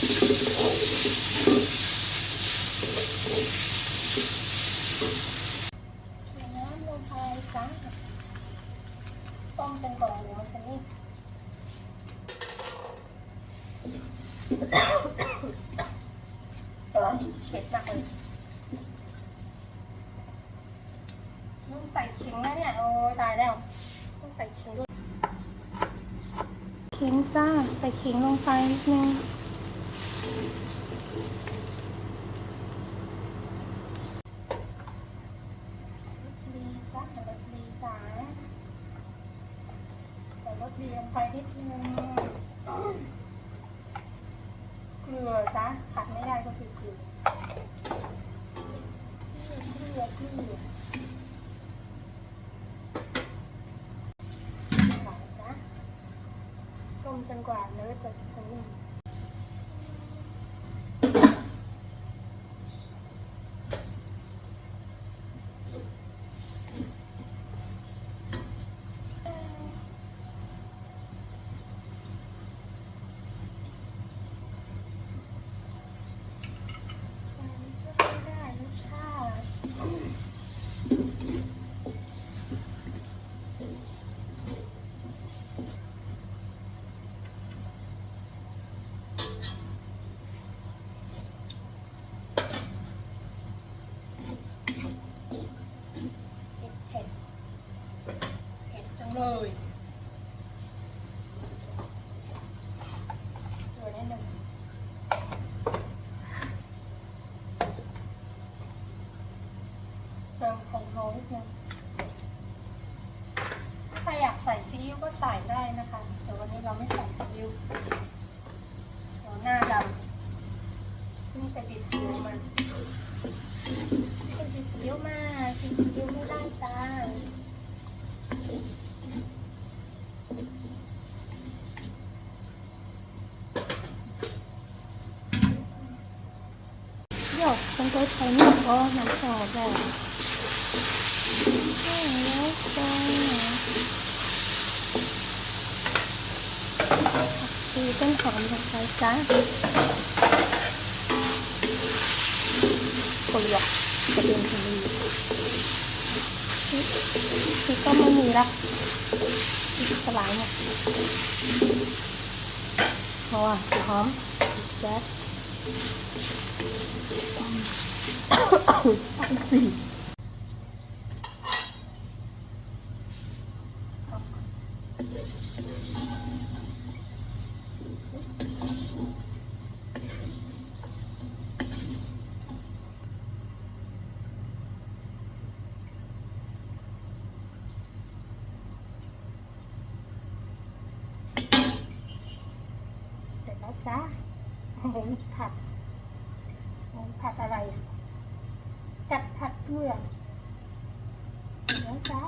น้ำลงไปจ้าต้มจนกว่าหมูจะนิ่มร้อเผ็ดมากเลยต้งใส่ขิงนะเนี่ย โอ้ตายแล้ว ต้งใส่ขิงขิงจ้า ใส่ขิงลงไปนิดนึง ใส่รสดีลงไปนิดนึงเกลือจ้าขาดไม่ได้ก็คือเกลือเกลือเกลือกลือใส่จ้าต้มจนกว่าเนื้อจะนิ่ม ใส่ก็ไม่ได้รสชาติเผ็ดเผ็ด เลยตัวนิดหนึ่งเติมผงโรนิดนึงถ้าใครอยากใส่ซีอิ๊วก็ใส่ได้นะคะแต่วันนี้เราไม่ใส่ซีอิ๊วเราหน้าดำนี่ไปบีบซีอิ๊วมาไปบีบซีอิ๊วมากินซีอิ๊วไม่ได้จ้า เดี๋ยวฉันก็ใช้หนึ่งก็น้ำซอสแบบแล้วจ้าดูต้นหอมลงไปจ้าเกลือกระเทียมทะเลคือก็ไม่มีละสลายเนี่ยเพราะว่าหอมแจ๊ส spicy sẽ có giá. หงผัดหงผัดอะไร จัดผัดเกลือเดี๋ยวจ้า